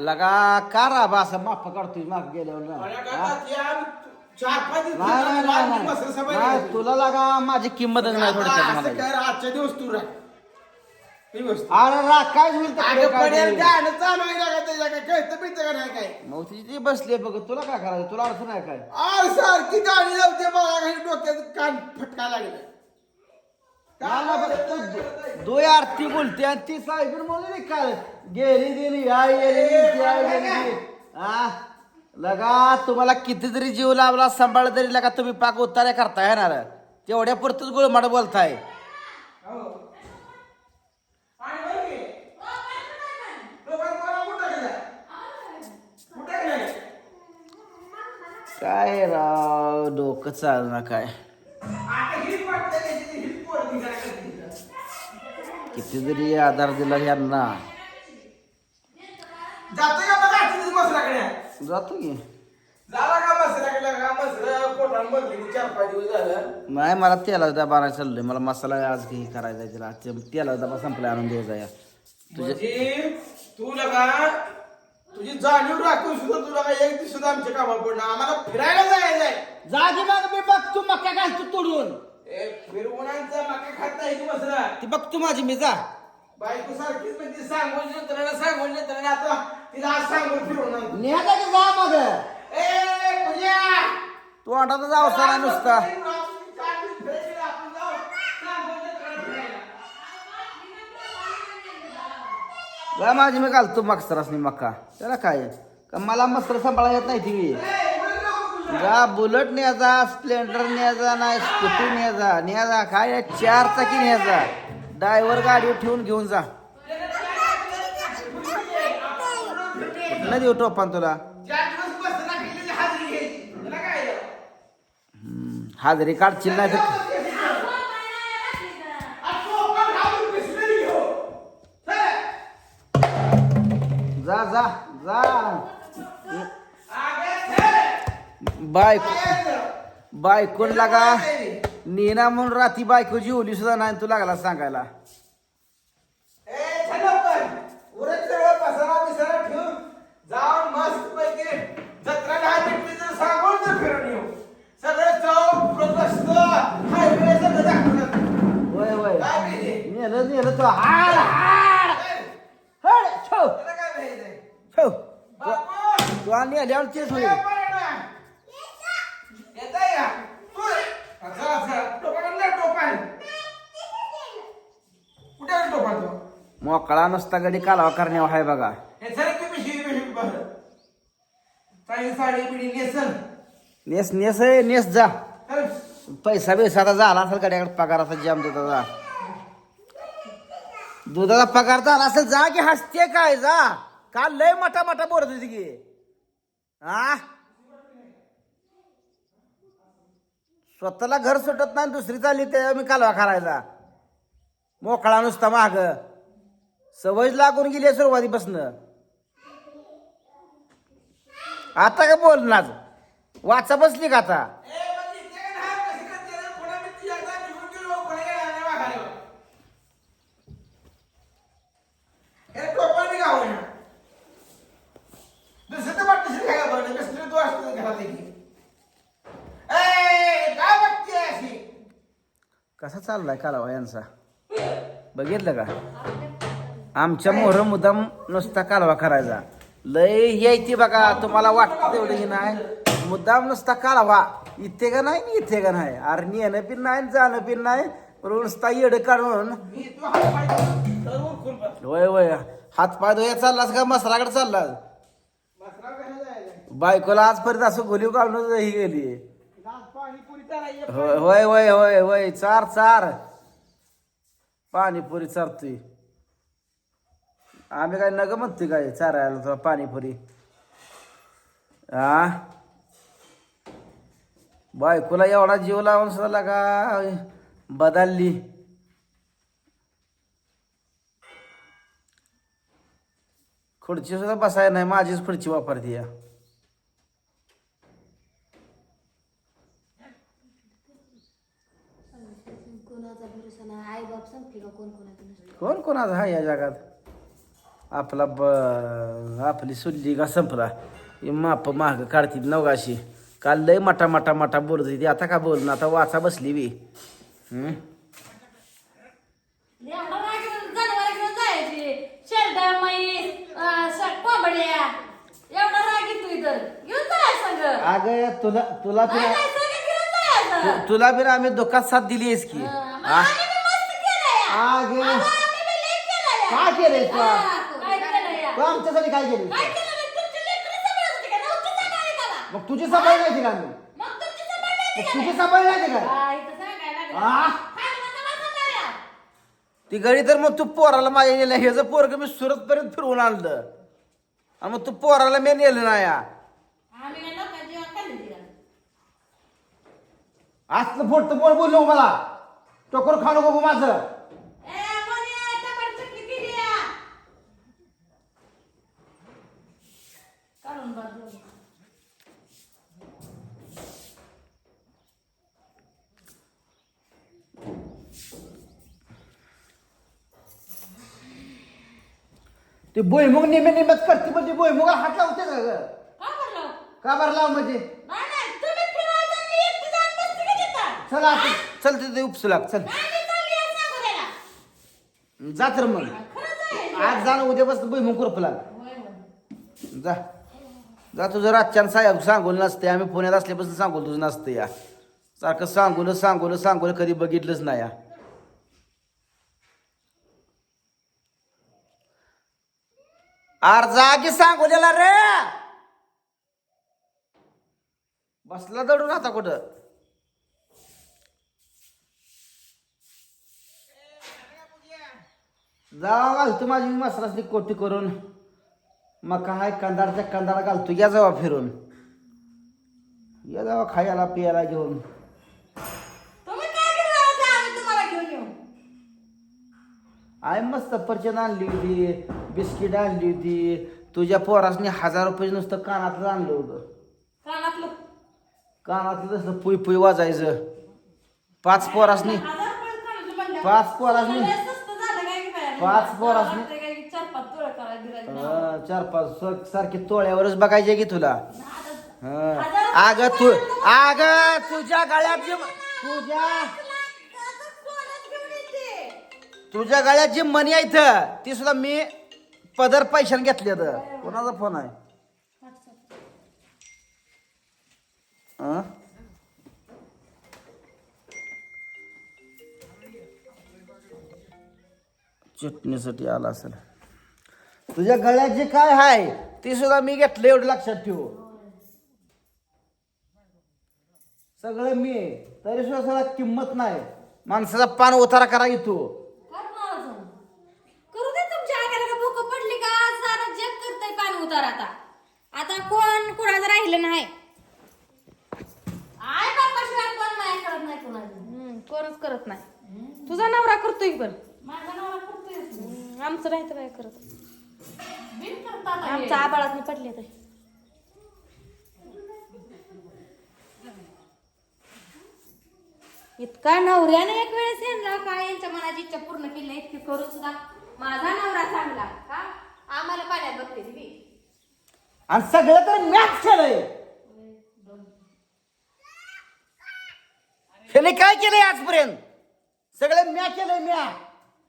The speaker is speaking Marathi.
लगा का राबा असं माफ काढतोय माफ गेल्यावर ना. हा? नाही नाही नाही, नाही नाही. तुला लागा माझी किंमतच नाही थोडक्यात मला काय आजच्या दिवस तू ही वस्तू अरे रा काय होईल तर अगं काय पडेल होईल? गाणं चालू आहे का त्याच्या काय कळतं बिळतं का नाही काय मग ती ती बसली बघ तुला काय करायचं तुला अडचण आहे काय आर सारखी गाणी लावते काही डोक्यात कान फटका लागला मला फक्त दोय आरती बोलते आणि ती साहेबीन म्हणून काय गेली गेली आई गेली ती आई गेली. ती. हा लगा तुम्हाला कितीतरी जीव लावला सांभाळ तरी लगा तुम्ही पाक उतार्या करता येणार तेवढ्या पुरतच गोळमाड बोलताय. काय राव डोकं चालणार काय? कितीतरी आधार दिला यांना जातो का बघा मसराकडे? जातो की. झाला का मसराकडे? का मसर पोटान बदली चार पाच दिवस झालं. नाही मला तेलाचा डबा आणायला चाललोय. मला मसाला आज काही करायचा आहे तिला. ते तेलाचा डबा संपला आणून द्यायचा या तुझे म्हणजे तू लगा तुझी जाणीव राखून सुद्धा तुला का एक दिवस सुद्धा आमच्या पडणार आम्हाला फिरायला जायचंय. जागी बघ मी बघ तू मका घालतो तोडून ए फिरवणांचा मका खात नाही की मसरा ती बघ तू माझी मी जा. बायको सारखीच म्हणजे सांगून आता तिला आज सांगून फिरवणार नेता की जा मग. ए पूजा! तू अंडाचा जाव सरा नुसता. जा माझी मी घालतो मक्सरासनी मक्का त्याला काय? का मला मस्तर सांभाळा येत नाही ती? जा बुलेट न्यायचा स्प्लेंडर न्यायचा नाही स्कूटी न्यायचा न्यायचा काय? चार चाकी न्यायचा ड्रायव्हर गाडीवर ठेवून घेऊन जा. देऊ टोपान तुला? हाजरी काढशील नाही तर जा जा जा. बायको बायकोन लागा नीना म्हणून राती बायको जेवली सुद्धा नाही तू लागला सांगायला. जाऊन मस्त पैकी जत्रा दहा मिनिटं सांगून तर फिरून येऊ सगळं चौक प्रशस्त हायवे सगळं दाखवतात वय वय काय पाहिजे नेलं नेलं तू हाड हाड हड छो त्याला काय पाहिजे छो बापू तू आणि आल्यावर तेच होईल येताय का तू अच्छा अच्छा टोपा काढला टोपा आहे कुठे आहे टोपा तो मोकळा नुसता गडी कालावा करण्यावर आहे बघा. हे सर की पिशवी पिशवी बघ साडी साडी बिडी नेसन नेस नेस नेस जा. चल. पैसा बिसा आता झाला असेल गड्याकडे पगाराचा जाम दुधाचा दुधाचा पगार झाला असेल जा की हसते काय जा. काल लय मोठा मोठा बोलत होती की. हा स्वतःला घर सुटत नाही दुसरी चालली ते मी कालवा करायचा मोकळा नुसता माग. सवय लागून गेली आहे सुरुवातीपासून. आता का बोलणार वाचा बसली का आता. हे? कसा चाललाय कालावा यांचा? बघितलं का? आमच्या मोहर मुदाम नुसता कालवा करायचा. लय यायची बघा तुम्हाला वाटतं तेवढं ही नाही? मुद्दाम नुसता कालवा. इथे का नाही इथे का नाही? अरे नेणं पिन नाही जाणं पिन नाही. नुसता येड काढून. वय वय हात पाय धुया चाललास का? मसराकडे चाललास. बायकोला आजपर्यंत असं गोलीव काढून ही गेली. होय होय होय होय होय. चार चार. पाणीपुरी चारतोय. आम्ही काय नग म्हणतोय काय? चारायला तुला पाणीपुरी. हा बायकोला एवढा जीव लावून सुद्धा का बदलली? खुर्ची सुद्धा बसाय नाही माझीच खुर्ची वापरते या कोण कोणाचा हा या जगात? आपला ब आपली सुल्ली का संपला. ही माप महाग काढतील नवगाशी. काल लय मटा मटा मटा बोलत होती. आता का बोल आता वाचा बसली बी. अगं तुला तुला तुला बी आम्ही दुःखात साथ दिली आहेस की. मग आ? आम्ही बी मस्त केलंय. अगं. आम्ही बी लई केलंय. काय केलंय तू? आमच्यासाठी काय केली काय केलं नाही? तुमची लेकरं सांभाळत होती का? नव्हती सांभाळली का बा? मग तुझी सफाई नाही का मग तुमची होती का तुझी नाही? सफाई नाही हा, इथं सांगायला लागलं. ती गडी तर मग तू पोराला माझ्या नेलं ह्याचं पोरग मी सुरत पर्यंत फिरवून आणलं आणि मग तू पोराला मी नेलं नाही या. आम्ही काय का? असलं फोटो बोल बोललो मला टोकर खाऊ नको माझं ते भुईमुग निमे निम्यात करते म्हणजे भुईमुगा हात लावते का ग? का बरं लाव? म्हणजे? नाही, नाही, तुम्ही फिरायला आणि मी एकटी जाऊन बसते का तिथं? चल आता चल तिथे उपसू लाग चल. नाही, चालली सांगू. जा तर मग. खरंच आहे. आज जाणं उद्यापासून भुईमुग खुरप लाग होय, होय. जा. जा तुझं रातच्यान साहेब सांगून नसते आम्ही पुण्यात असल्यापासून सांगून तुझं नसतं या. सारखं सांगून सांगून सांगून कधी बघितलंच नाही या. आर जागी सांगोल्याला रे. बसला दडून आता कुठं? जावा घालतो माझी मसरासनी कोटी करून. मग काय कंदारच्या कंदारा घालतो. या जावा फिरून. या जावा खायला पियाला घेऊन तुम्ही काय घेऊन आला? आम्ही तुम्हाला घेऊन येऊ. आय मस्त पर्चन आणली होती बिस्किट आणली होती तुझ्या पोरासनी हजार रुपये नुसतं कानातलं आणलं होतं कानातलं. कानातलं नुसतं पुई पुई वाजायचं पाच पोरासनी. पाच पोरासनी? पाच पोरासनी. चार पाच सारखे तोळ्यावरच बघायचे की तुला हं. अगं तू अगं तुझ्या गळ्यात तुझ्या तुझ्या गळ्यात जी मनी आहे इथं ती सुद्धा मी पदर पैशाने घेतली तर कोणाचा फोन आहे? अं? चटणीसाठी आला असेल. तुझ्या गळ्यात जी काय आहे ती सुद्धा मी घेतलं एवढं लक्षात ठेवू. सगळं मी आहे. तरी सुद्धा सगळा किंमत नाही. माणसाचा पान उतारा करा येतो करणार असं. करू दे तुमच्या आग्याला का भूक पडली का सारं जग करतंय पाणी उतार आता आता कोण कुणाचं राहिलं नाही. आय बापाशिवाय कोण नाही करत नाही कुणाचं. कोणच करत नाही. तुझा नवरा करतोय पण. माझा नवरा करतोय आमचं नाही तर काय करत. बिन आबाळात पडले तर. इतका नवऱ्याने एक वेळेस यांना काय यांच्या मनाची इच्छा पूर्ण केली नाही इतकी करून सुद्धा माझा नवरा चांगला. का? आम्हाला पाण्यात बघते ती आणि सगळं तर मॅच केलंय. ह्याने काय केलंय आजपर्यंत? सगळं म्या केलंय म्या.